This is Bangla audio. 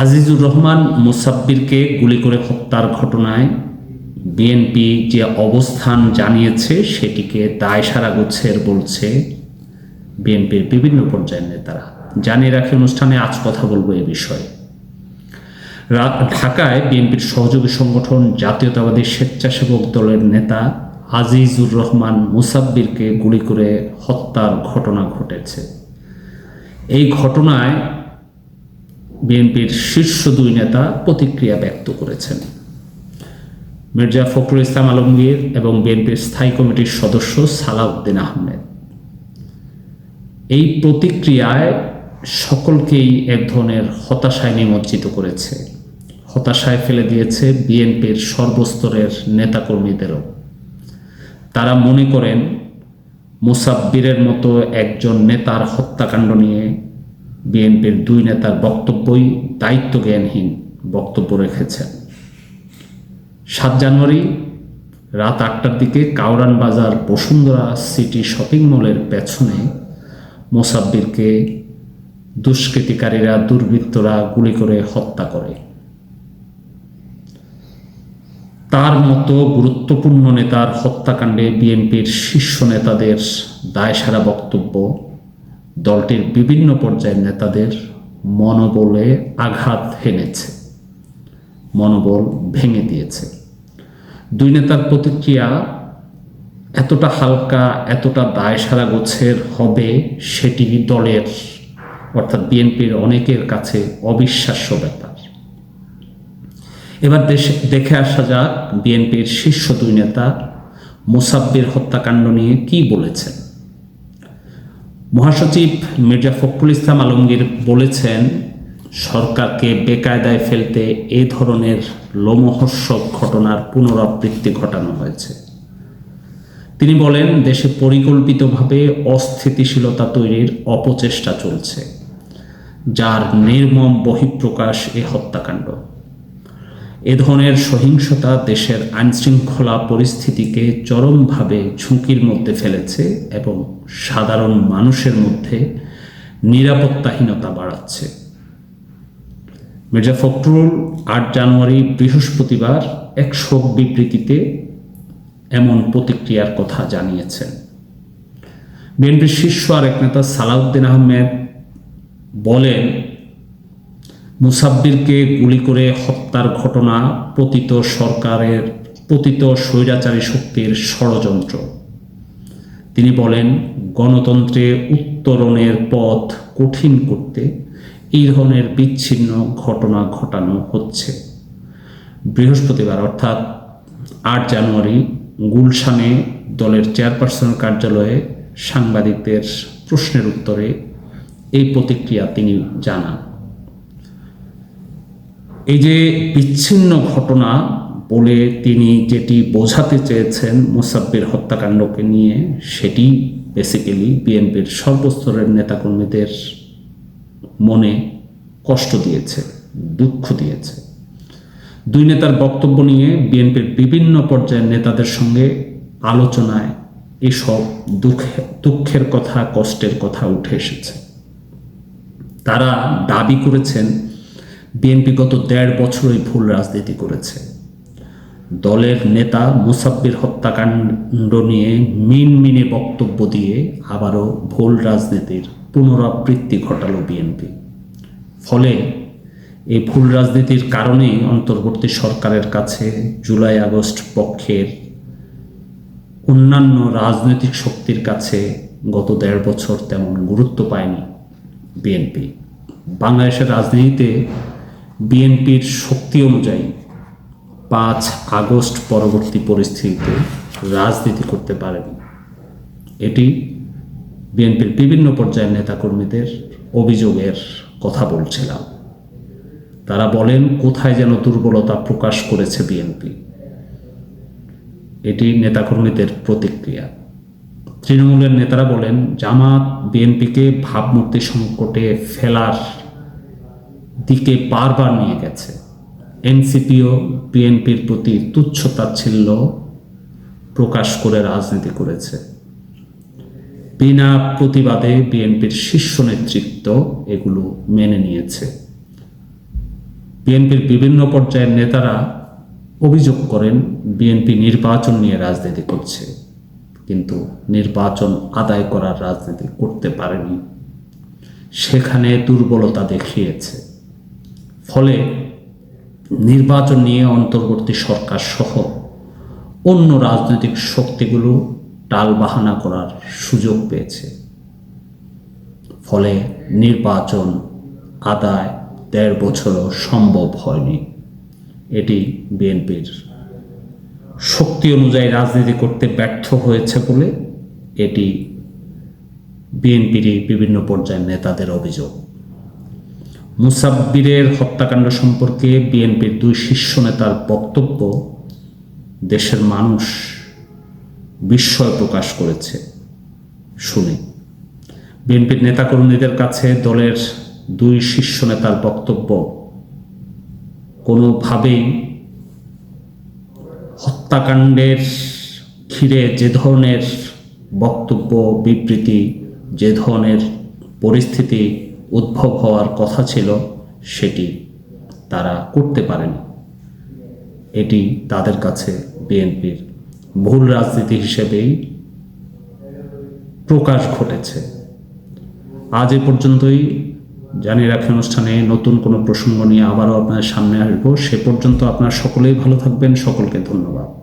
আজিজুর রহমান মুসাব্বিরকে গুলি করে হত্যার ঘটনায় বিএনপি যে অবস্থান জানিয়েছে, সেটিকে দায় সারা গুচ্ছের বলছে বিএনপির বিভিন্ন পর্যায়ের নেতারা। জানিয়ে রাখি অনুষ্ঠানে আজ কথা বলব এ বিষয়ে। ঢাকায় বিএনপির সহযোগী সংগঠন জাতীয়তাবাদী স্বেচ্ছাসেবক দলের নেতা আজিজুর রহমান মুসাব্বিরকে গুলি করে হত্যার ঘটনা ঘটেছে। এই ঘটনায় বিএনপির শীর্ষ দুই নেতা প্রতিক্রিয়া ব্যক্ত করেছেন। মির্জা ফখরুল ইসলাম আলমগীর এবং বিএনপির স্থায়ী কমিটির সদস্য সালাউদ্দিন আহমেদ। এই প্রতিক্রিয়ায় সকলকেই এক ধরনের হতাশায় নিমজ্জিত করেছে। হতাশায় ফেলে দিয়েছে বিএনপির সর্বস্তরের নেতাকর্মীদেরও। তারা মনে করেন, মুসাব্বিরের মতো একজন নেতার হত্যাকাণ্ড নিয়ে বিএনপির দুই নেতার বক্তব্যই দায়িত্বজ্ঞানহীন বক্তব্য রেখেছেন। সাত জানুয়ারি রাত আটটার দিকে কাউরান বাজার বসুন্ধরা সিটি শপিং মলের পেছনে মোসাব্বিরকে দুষ্কৃতিকারীরা, দুর্বৃত্তরা গুলি করে হত্যা করে। তার মতো গুরুত্বপূর্ণ নেতার হত্যাকাণ্ডে বিএনপির শীর্ষ নেতাদের দায়সারা বক্তব্য দলটির বিভিন্ন পর্যায়ের নেতাদের মনোবলে আঘাত হেনেছে, মনোবল ভেঙে দিয়েছে। দুই নেতার প্রতিক্রিয়া এতটা হালকা, এতটা দায়সারা গোছের হবে সেটি দলের, অর্থাৎ বিএনপির অনেকের কাছে অবিশ্বাস্য ব্যাপার। এবার দেশে, দেখে আসা যাক বিএনপির শীর্ষ দুই নেতা মোসাব্বির হত্যাকাণ্ড নিয়ে কি বলেছেন। মহাসচিব মির্জা ফখরুল ইসলাম আলমগীর বলেছেন, সরকারকে বেকায়দায় ফেলতে এ ধরনের লোমহর্ষক ঘটনার পুনরাবৃত্তি ঘটানো হয়েছে। তিনি বলেন, দেশে পরিকল্পিতভাবে অস্থিতিশীলতা তৈরির অপচেষ্টা চলছে, যার নির্মম বহিঃপ্রকাশ এ হত্যাকাণ্ড। এ ধরনের সহিংসতা দেশের আইনশৃঙ্খলা পরিস্থিতিকে চরমভাবে ঝুঁকির মধ্যে ফেলেছে এবং সাধারণ মানুষের মধ্যে নিরাপত্তাহীনতা বাড়াচ্ছে। মির্জা ফখরুল আট জানুয়ারি বৃহস্পতিবার এক শোক বিবৃতিতে এমন প্রতিক্রিয়ার কথা জানিয়েছেন। বিএনপির শীর্ষ আরেক নেতা সালাউদ্দিন আহমেদ বলেন মুসাব্বিরকে গুলি করে হত্যার ঘটনা পতিত সরকারের, পতিত স্বৈরাচারী শক্তির ষড়যন্ত্র। তিনি বলেন, গণতন্ত্রে উত্তরণের পথ কঠিন করতে এই ধরনের বিচ্ছিন্ন ঘটনা ঘটানো হচ্ছে। বৃহস্পতিবার, অর্থাৎ আট জানুয়ারি, গুলশানে দলের চেয়ারপারসনের কার্যালয়ে সাংবাদিকদের প্রশ্নের উত্তরে এই প্রতিক্রিয়া তিনি জানান। এই যে বিচ্ছিন্ন ঘটনা বলে তিনি যেটি বোঝাতে চেয়েছেন মুসাব্বির হত্যাকাণ্ডকে নিয়ে, সেটি বেসিক্যালি বিএনপির সর্বস্তরের নেতাকর্মীদের মনে কষ্ট দিয়েছে, দুঃখ দিয়েছে। দুই নেতার বক্তব্য নিয়ে বিএনপির বিভিন্ন পর্যায়ের নেতাদের সঙ্গে আলোচনায় এসব দুঃখে, দুঃখের কথা, কষ্টের কথা উঠে এসেছে। তারা দাবি করেছেন বিএনপি গত দেড় বছরই ভুল রাজনীতি করেছে। দলের নেতা মুসাব্বির হত্যাকাণ্ড নিয়ে মিনমিনে বক্তব্য দিয়ে আবারও ভুল রাজনীতির পুনরাবৃত্তি ঘটালো বিএনপি। ফলে এই ভুল রাজনীতির কারণেই অন্তর্বর্তী সরকারের কাছে জুলাই আগস্ট পক্ষের অন্যান্য রাজনৈতিক শক্তির কাছে গত দেড় বছর তেমন গুরুত্ব পায়নি বিএনপি। বাংলাদেশের রাজনীতিতে বিএনপির শক্তি অনুযায়ী পাঁচ আগস্ট পরবর্তী পরিস্থিতিতে রাজনীতি করতে পারেনি। এটি বিএনপির বিভিন্ন পর্যায়ের নেতাকর্মীদের অভিযোগের কথা বলছিলাম। তারা বলেন, কোথায় যেন দুর্বলতা প্রকাশ করেছে বিএনপি। এটি নেতাকর্মীদের প্রতিক্রিয়া। তৃণমূলের নেতারা বলেন, জামাত বিএনপিকে ভাবমূর্তি সংকটে ফেলার দিকে বারবার নিয়ে গেছে। এনসিপিও বিএনপির প্রতি তুচ্ছ তাচ্ছিল্য প্রকাশ করে রাজনীতি করেছে। বিনা প্রতিবাদে বিএনপির শীর্ষ নেতৃত্ব এগুলো মেনে নিয়েছে। বিএনপির বিভিন্ন পর্যায়ের নেতারা অভিযোগ করেন, বিএনপি নির্বাচন নিয়ে রাজনীতি করছে, কিন্তু নির্বাচন আদায় করার রাজনীতি করতে পারেনি। সেখানে দুর্বলতা দেখিয়েছে। ফলে নির্বাচন নিয়ে অন্তর্বর্তী সরকার সহ অন্য রাজনৈতিক শক্তিগুলো টালবাহানা করার সুযোগ পেয়েছে। ফলে নির্বাচন আদায় দেড় বছরও সম্ভব হয়নি। এটি বিএনপির শক্তি অনুযায়ী রাজনীতি করতে ব্যর্থ হয়েছে বলে এটি বিএনপির বিভিন্ন পর্যায়ের নেতাদের অভিযোগ। মুসাব্বিরের হত্যাকাণ্ড সম্পর্কে বিএনপির দুই শীর্ষ নেতার বক্তব্য দেশের মানুষ বিস্ময় প্রকাশ করেছে শুনে। বিএনপির নেতাকর্মীদের কাছে দলের দুই শীর্ষ নেতার বক্তব্য কোনোভাবেই হত্যাকাণ্ডের ঘিরে যে ধরনের বক্তব্য, বিবৃতি, যে ধরনের পরিস্থিতি উদ্ভব হওয়ার কথা ছিল, সেটি তারা করতে পারেনি। এটি তাদের কাছে বিএনপির ভুল রাজনীতি হিসেবেই প্রকাশ ঘটেছে। আজ এ পর্যন্তই। জানিয়ে রাখি অনুষ্ঠানে নতুন কোনো প্রসঙ্গ নিয়ে আবারও আপনার সামনে আসব। সে পর্যন্ত আপনার সকলেই ভালো থাকবেন। সকলকে ধন্যবাদ।